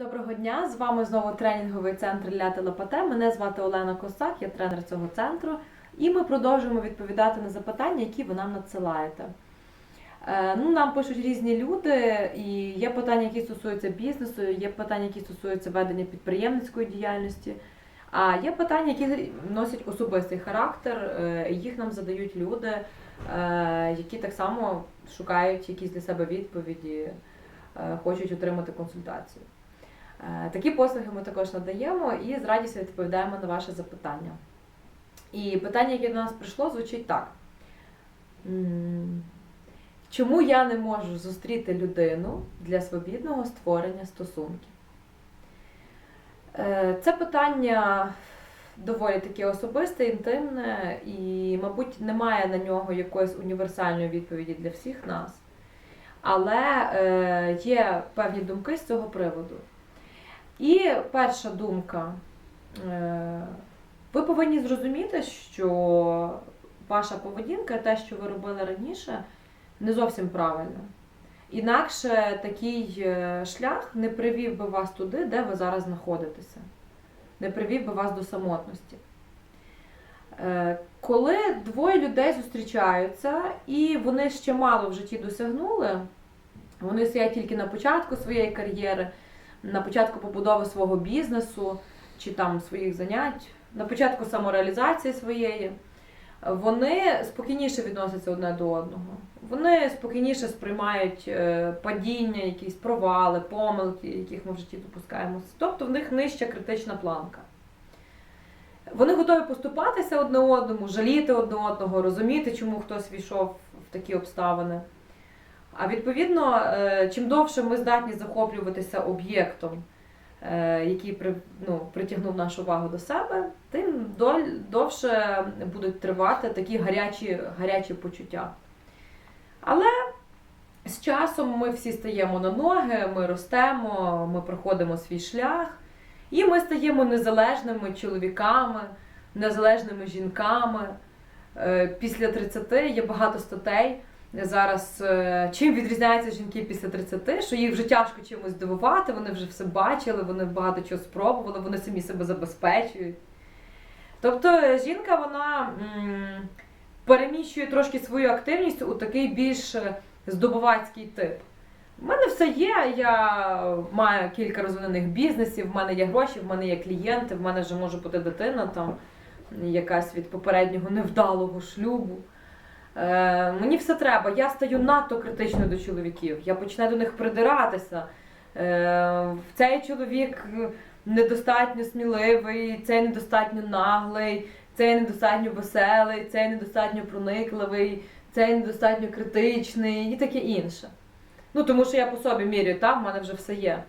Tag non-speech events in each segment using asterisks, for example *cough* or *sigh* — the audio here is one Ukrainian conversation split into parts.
Доброго дня! З вами знову тренінговий центр для телепате. Мене звати Олена Косак, я тренер цього центру, і ми продовжуємо відповідати на запитання, які ви нам надсилаєте. Е, Ну, нам пишуть різні люди, і є питання, які стосуються бізнесу, є питання, які стосуються ведення підприємницької діяльності. А є питання, які носять особистий характер, е, їх нам задають люди, е, які так само шукають якісь для себе відповіді, хочуть отримати консультацію. Е, Такі послуги ми також надаємо і з радістю відповідаємо на ваше запитання. І питання, яке до нас прийшло, звучить так. Чому я не можу зустріти людину для свобідного створення стосунків? Е, Це питання доволі таке особисте, інтимне, і, мабуть, немає на нього якоїсь універсальної відповіді для всіх нас. Але е, є певні думки з цього приводу. І перша думка. Е, Ви повинні зрозуміти, що ваша поведінка, те, що ви робили раніше, не зовсім правильно. Інакше такий е, шлях не привів би вас туди, де ви зараз знаходитеся, не привів би вас до самотності. Е, Коли двоє людей зустрічаються і вони ще мало в житті досягнули, вони стоять тільки на початку своєї кар'єри, на початку побудови свого бізнесу чи там своїх занять, на початку самореалізації своєї, вони спокійніше відносяться одне до одного. Вони спокійніше сприймають е, падіння, якісь провали, помилки, яких ми в житті допускаємося. Тобто в них нижча критична планка. Вони готові поступатися одне одному, жаліти одне одного, розуміти, чому хтось війшов в такі обставини. А відповідно, е, чим довше ми здатні захоплюватися об'єктом, е, який ну, притягнув нашу увагу до себе, тим довше будуть тривати такі гарячі, гарячі почуття. Але з часом ми всі стаємо на ноги, ми ростемо, ми проходимо свій шлях, і ми стаємо незалежними чоловіками, незалежними жінками. Е, Після 30 є багато статей. Зараз е, чим відрізняються жінки після 30, що їх вже тяжко чимось здивувати, вони вже все бачили, вони багато чого спробували, вони самі себе забезпечують. Тобто е, жінка вона м, переміщує трошки свою активність у такий більш е, здобувацький тип. У мене все є, я маю кілька розвинених бізнесів, в мене є гроші, в мене є клієнти, в мене вже може бути дитина там якась від попереднього невдалого шлюбу. Е, мені все треба. Я стаю надто критичною до чоловіків. Я починаю до них придиратися. Е, цей чоловік недостатньо сміливий, цей недостатньо наглий, цей недостатньо веселий, цей недостатньо проникливий, цей недостатньо критичний і таке інше. Ну, тому що я по собі міряю, так, в мене вже все є.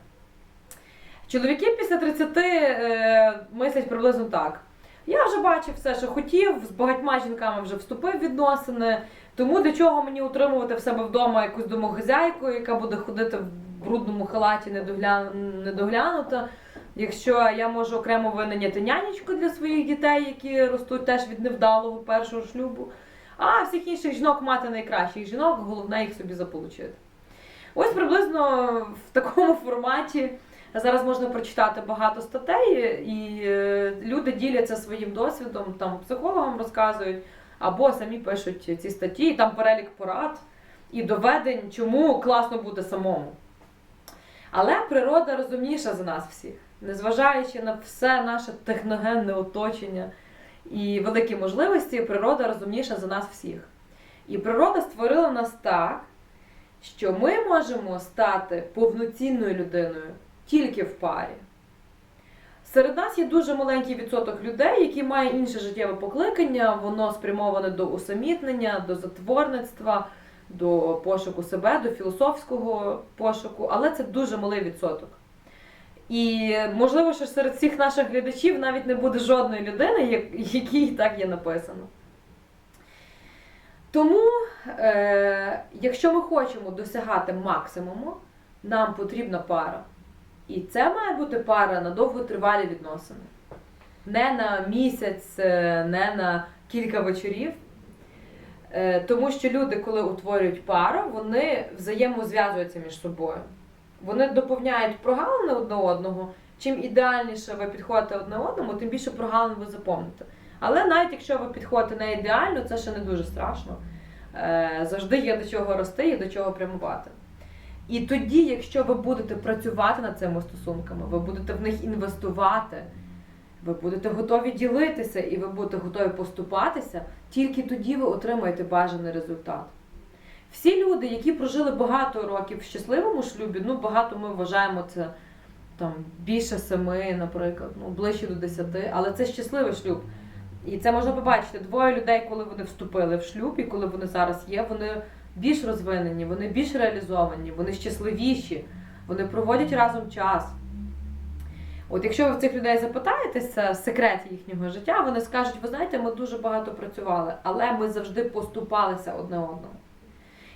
Чоловіки після 30 е, мислять приблизно так. Я вже бачив все, що хотів, з багатьма жінками вже вступив в відносини. Тому для чого мені утримувати в себе вдома якусь домогазяйку, яка буде ходити в брудному халаті недогля... недоглянута, якщо я можу окремо винайняти нянечку для своїх дітей, які ростуть теж від невдалого першого шлюбу, а всіх інших жінок мати найкращих жінок, головне їх собі заполучити. Ось приблизно в такому *laughs* форматі. Зараз можна прочитати багато статей, і е, люди діляться своїм досвідом, там психологам розказують, або самі пишуть ці статті, і там перелік порад і доведень, чому класно бути самому. Але природа розумніша за нас всіх, незважаючи на все наше техногенне оточення і великі можливості, природа розумніша за нас всіх. І природа створила нас так, що ми можемо стати повноцінною людиною тільки в парі. Серед нас є дуже маленький відсоток людей, які мають інше життєве покликання, воно спрямоване до усамітнення, до затворництва, до пошуку себе, до філософського пошуку, але це дуже малий відсоток. І можливо, що серед всіх наших глядачів навіть не буде жодної людини, якій так є написано. Тому, е, якщо ми хочемо досягати максимуму, нам потрібна пара. І це має бути пара на довготривалі відносини. Не на місяць, е, не на кілька вечорів. Е, Тому що люди, коли утворюють пару, вони взаємозв'язуються між собою. Вони доповняють прогалини одне одного. Чим ідеальніше ви підходите одне одному, тим більше прогалин ви запомните. Але навіть якщо ви підходите не ідеально, це ще не дуже страшно. Е, Завжди є до чого рости і до чого прямувати. І тоді, якщо ви будете працювати над цими стосунками, ви будете в них інвестувати, ви будете готові ділитися і ви будете готові поступатися, тільки тоді ви отримаєте бажаний результат. Всі люди, які прожили багато років в щасливому шлюбі, ну багато ми вважаємо це там більше семи, наприклад, ну ближче до десяти, але це щасливий шлюб. І це можна побачити. Двоє людей, коли вони вступили в шлюб і коли вони зараз є, вони більш розвинені, вони більш реалізовані, вони щасливіші, вони проводять разом час. От якщо ви в цих людей запитаєтеся секрет їхнього життя, вони скажуть, ви знаєте, ми дуже багато працювали, але ми завжди поступалися одне одному.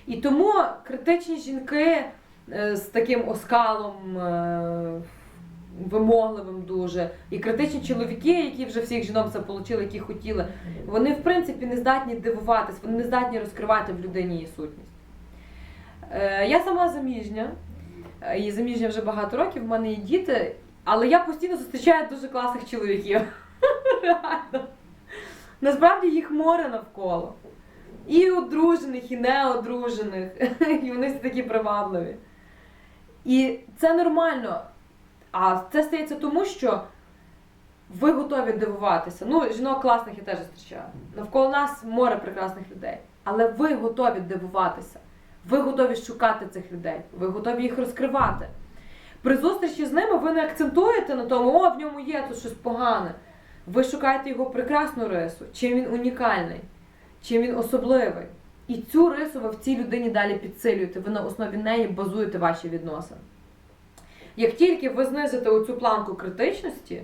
І тому критичні жінки е, з таким оскалом е, вимогливим дуже, і критичні чоловіки, які вже всіх жінок заполучили, які хотіли, вони в принципі не здатні дивуватись, вони не здатні розкривати в людині її сутність. Е, Я сама заміжня, е, і заміжня вже багато років, в мене є діти, але я постійно зустрічаю дуже класних чоловіків. Реально. Насправді їх море навколо. І одружених, і неодружених. *laughs* І вони всі такі привабливі. І це нормально. А це стається тому, що ви готові дивуватися. Ну, жінок класних я теж зустрічаю. Навколо нас море прекрасних людей. Але ви готові дивуватися. Ви готові шукати цих людей, ви готові їх розкривати. При зустрічі з ними ви не акцентуєте на тому, о, в ньому є тут щось погане. Ви шукаєте його прекрасну рису, чим він унікальний, чим він особливий. І цю рису ви в цій людині далі підсилюєте, ви на основі неї базуєте ваші відносини. Як тільки ви знизите оцю планку критичності,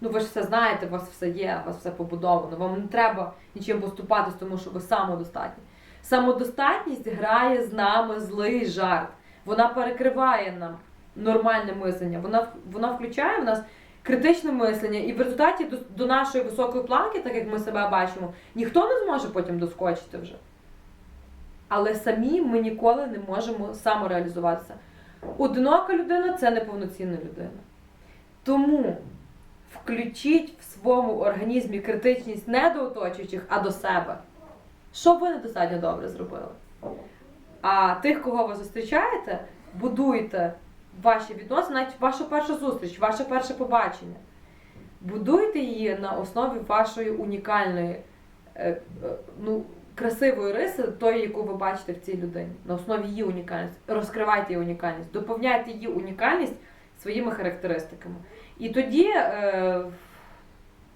ну ви ж все знаєте, у вас все є, у вас все побудовано, вам не треба нічим поступатись, тому що ви самодостатні. Самодостатність грає з нами злий жарт. Вона перекриває нам нормальне мислення. Вона, вона включає в нас критичне мислення, і в результаті до, до нашої високої планки, так як ми себе бачимо, ніхто не зможе потім доскочити вже. Але самі ми ніколи не можемо самореалізуватися. Одинока людина це неповноцінна людина. Тому включіть в своєму організмі критичність не до оточуючих, а до себе. Що ви недостатньо добре зробили? А тих, кого ви зустрічаєте, будуйте ваші відносини, навіть вашу першу зустріч, ваше перше побачення. Будуйте її на основі вашої унікальної, е, е, ну, красивої риси, тої, яку ви бачите в цій людині, на основі її унікальності. Розкривайте її унікальність, доповняйте її унікальність своїми характеристиками. І тоді е,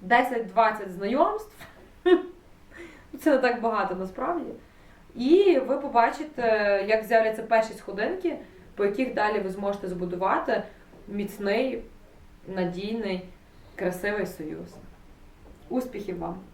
10-20 знайомств, *laughs* це не так багато насправді. І ви побачите, як з'являться перші сходинки, по яких далі ви зможете збудувати міцний, надійний, красивий союз. Успіхів вам!